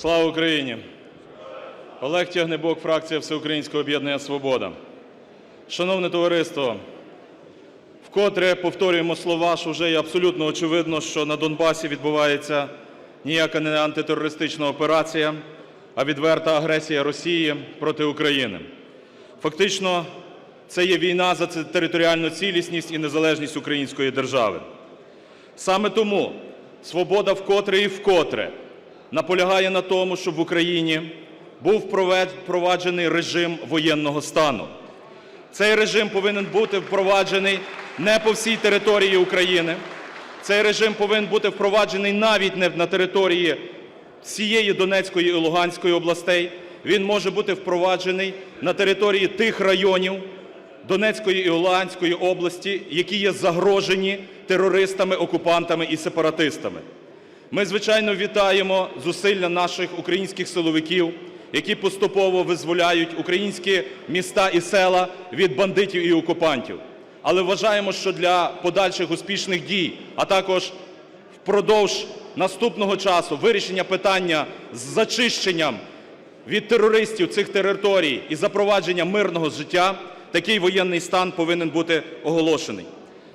Слава Україні! Олег Тягнебок, фракція Всеукраїнського об'єднання «Свобода». Шановне товариство, вкотре повторюємо слова, що вже є абсолютно очевидно, що на Донбасі відбувається ніяка не антитерористична операція, а відверта агресія Росії проти України. Фактично, це є війна за територіальну цілісність і незалежність української держави. Саме тому «Свобода» вкотре і вкотре наполягає на тому, щоб в Україні був впроваджений режим воєнного стану. Цей режим повинен бути впроваджений не по всій території України. Цей режим повинен бути впроваджений навіть не на території всієї Донецької і Луганської областей. Він може бути впроваджений на території тих районів Донецької і Луганської області, які є загрожені терористами, окупантами і сепаратистами. Ми, звичайно, вітаємо зусилля наших українських силовиків, які поступово визволяють українські міста і села від бандитів і окупантів. Але вважаємо, що для подальших успішних дій, а також впродовж наступного часу вирішення питання з зачищенням від терористів цих територій і запровадження мирного життя, такий воєнний стан повинен бути оголошений.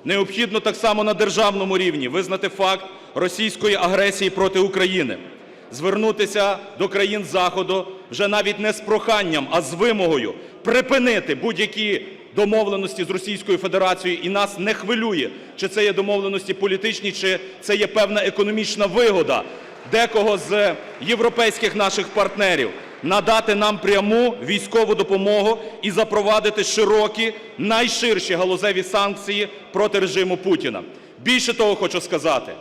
Необхідно так само на державному рівні визнати факт російської агресії проти України, звернутися до країн Заходу вже навіть не з проханням, а з вимогою припинити будь-які домовленості з Російською Федерацією, і нас не хвилює, чи це є домовленості політичні, чи це є певна економічна вигода декого з європейських наших партнерів надати нам пряму військову допомогу і запровадити широкі, найширші галузеві санкції проти режиму Путіна. Більше того, хочу сказати,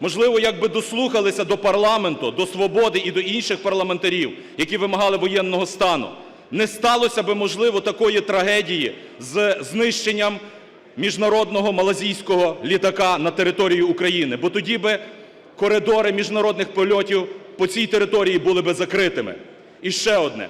можливо, якби дослухалися до парламенту, до «Свободи» і до інших парламентарів, які вимагали воєнного стану, не сталося би, можливо, такої трагедії з знищенням міжнародного малазійського літака на території України, бо тоді би коридори міжнародних польотів по цій території були би закритими. І ще одне.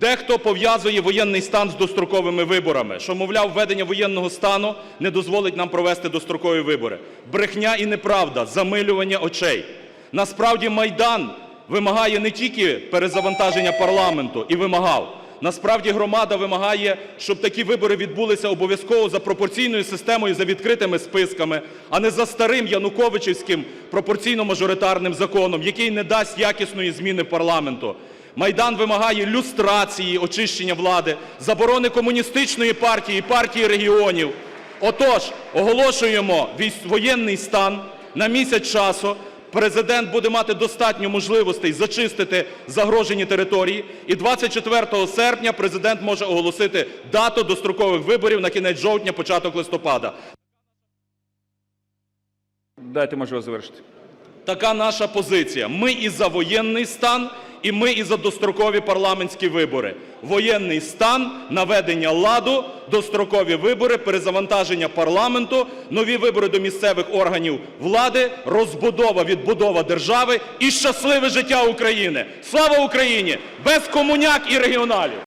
Дехто пов'язує воєнний стан з достроковими виборами, що, мовляв, введення воєнного стану не дозволить нам провести дострокові вибори. Брехня і неправда, замилювання очей. Насправді Майдан вимагає не тільки перезавантаження парламенту і вимагав. Насправді громада вимагає, щоб такі вибори відбулися обов'язково за пропорційною системою, за відкритими списками, а не за старим януковичівським пропорційно-мажоритарним законом, який не дасть якісної зміни парламенту. Майдан вимагає люстрації, очищення влади, заборони комуністичної партії, партії регіонів. Отож, оголошуємо воєнний стан на місяць часу. Президент буде мати достатньо можливостей зачистити загрожені території. І 24 серпня Президент може оголосити дату дострокових виборів на кінець жовтня, початок листопада. Дайте можливість завершити. Така наша позиція. Ми і за воєнний стан, і ми і за дострокові парламентські вибори. Воєнний стан, наведення ладу, дострокові вибори, перезавантаження парламенту, нові вибори до місцевих органів влади, розбудова, відбудова держави і щасливе життя України. Слава Україні! Без комуняк і регіоналів!